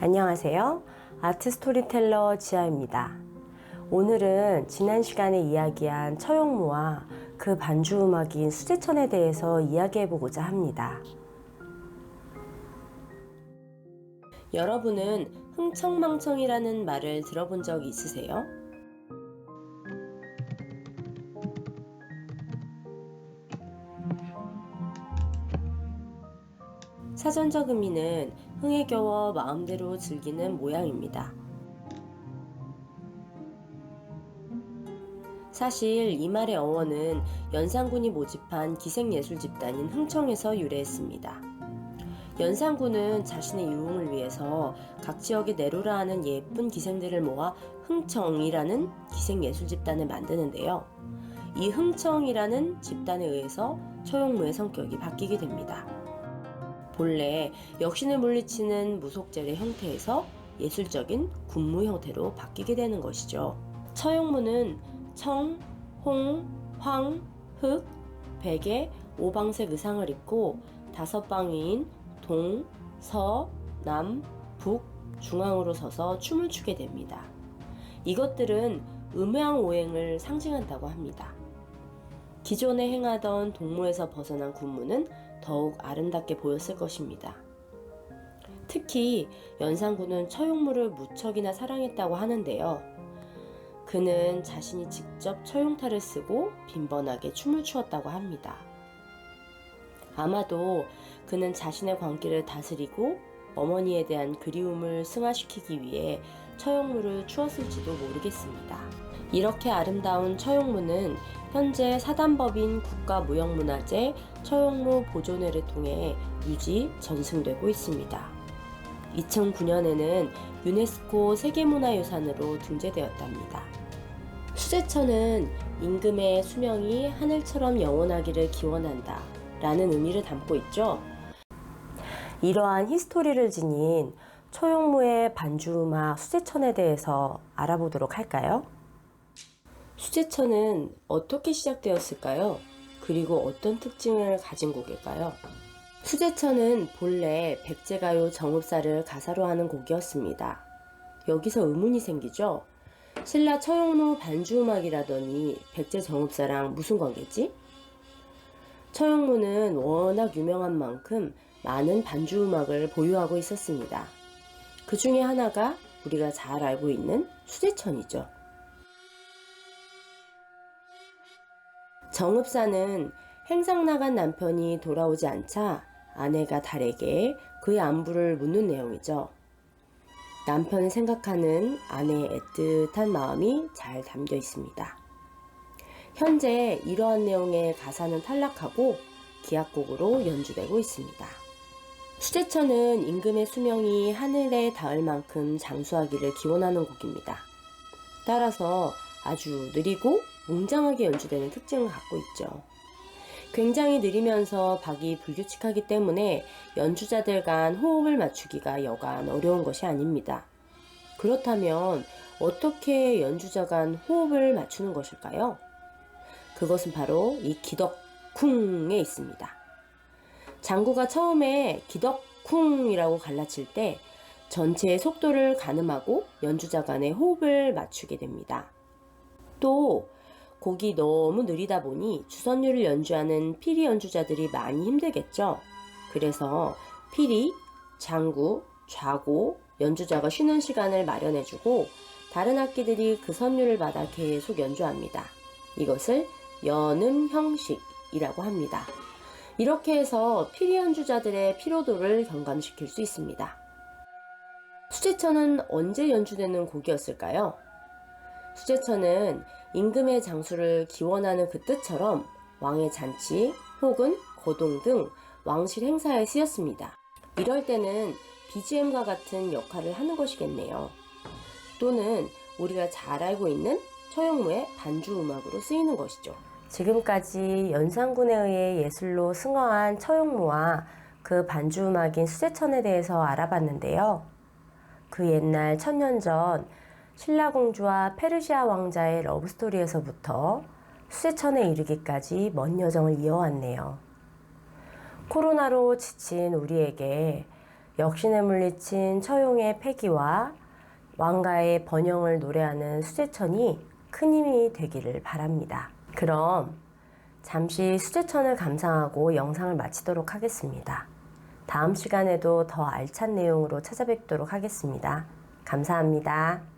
안녕하세요. 아트 스토리텔러 지아입니다. 오늘은 지난 시간에 이야기한 처용무와 그 반주 음악인 수제천에 대해서 이야기해 보고자 합니다. 여러분은 흥청망청이라는 말을 들어본 적 있으세요? 사전적 의미는 흥에 겨워 마음대로 즐기는 모양입니다. 사실 이 말의 어원은 연산군이 모집한 기생예술 집단인 흥청에서 유래했습니다. 연산군은 자신의 유흥을 위해서 각 지역에 내로라 하는 예쁜 기생들을 모아 흥청이라는 기생예술 집단을 만드는데요. 이 흥청이라는 집단에 의해서 처용무의 성격이 바뀌게 됩니다. 본래 역신을 물리치는 무속젤의 형태에서 예술적인 군무 형태로 바뀌게 되는 것이죠. 처용무는 청, 홍, 황, 흑, 백의 오방색 의상을 입고 다섯 방위인 동, 서, 남, 북, 중앙으로 서서 춤을 추게 됩니다. 이것들은 음양오행을 상징한다고 합니다. 기존에 행하던 동무에서 벗어난 군무는 더욱 아름답게 보였을 것입니다. 특히 연산군은 처용무를 무척이나 사랑했다고 하는데요. 그는 자신이 직접 처용탈을 쓰고 빈번하게 춤을 추었다고 합니다. 아마도 그는 자신의 광기를 다스리고 어머니에 대한 그리움을 승화시키기 위해 처용무를 추었을지도 모르겠습니다. 이렇게 아름다운 처용무는 현재 사단법인 국가무형문화재 처용무 보존회를 통해 유지, 전승되고 있습니다. 2009년에는 유네스코 세계문화유산으로 등재되었답니다. 수제처는 임금의 수명이 하늘처럼 영원하기를 기원한다 라는 의미를 담고 있죠. 이러한 히스토리를 지닌 초용무의 반주음악 수제천에 대해서 알아보도록 할까요? 수제천은 어떻게 시작되었을까요? 그리고 어떤 특징을 가진 곡일까요? 수제천은 본래 백제가요 정읍사를 가사로 하는 곡이었습니다. 여기서 의문이 생기죠? 신라 처용무 반주음악이라더니 백제 정읍사랑 무슨 관계지? 처용무는 워낙 유명한 만큼 많은 반주음악을 보유하고 있었습니다. 그 중에 하나가 우리가 잘 알고 있는 수제천이죠. 정읍사는 행상 나간 남편이 돌아오지 않자 아내가 달에게 그의 안부를 묻는 내용이죠. 남편을 생각하는 아내의 애틋한 마음이 잘 담겨 있습니다. 현재 이러한 내용의 가사는 탈락하고 기악곡으로 연주되고 있습니다. 수제천은 임금의 수명이 하늘에 닿을 만큼 장수하기를 기원하는 곡입니다. 따라서 아주 느리고 웅장하게 연주되는 특징을 갖고 있죠. 굉장히 느리면서 박이 불규칙하기 때문에 연주자들 간 호흡을 맞추기가 여간 어려운 것이 아닙니다. 그렇다면 어떻게 연주자 간 호흡을 맞추는 것일까요? 그것은 바로 이 기덕쿵에 있습니다. 장구가 처음에 기덕쿵이라고 갈라칠 때 전체의 속도를 가늠하고 연주자 간의 호흡을 맞추게 됩니다. 또 곡이 너무 느리다 보니 주선율을 연주하는 피리 연주자들이 많이 힘들겠죠. 그래서 피리, 장구, 좌고 연주자가 쉬는 시간을 마련해주고 다른 악기들이 그 선율을 받아 계속 연주합니다. 이것을 연음 형식이라고 합니다. 이렇게 해서 피리 연주자들의 피로도를 경감시킬 수 있습니다. 수제처는 언제 연주되는 곡이었을까요? 수제처는 임금의 장수를 기원하는 그 뜻처럼 왕의 잔치 혹은 거동 등 왕실 행사에 쓰였습니다. 이럴 때는 BGM과 같은 역할을 하는 것이겠네요. 또는 우리가 잘 알고 있는 처용무의 반주 음악으로 쓰이는 것이죠. 지금까지 연산군에 의해 예술로 승화한 처용무와 그 반주 음악인 수제천에 대해서 알아봤는데요. 그 옛날 천년 전 신라공주와 페르시아 왕자의 러브스토리에서부터 수제천에 이르기까지 먼 여정을 이어왔네요. 코로나로 지친 우리에게 역신에 물리친 처용의 패기와 왕가의 번영을 노래하는 수제천이 큰 힘이 되기를 바랍니다. 그럼 잠시 수제천을 감상하고 영상을 마치도록 하겠습니다. 다음 시간에도 더 알찬 내용으로 찾아뵙도록 하겠습니다. 감사합니다.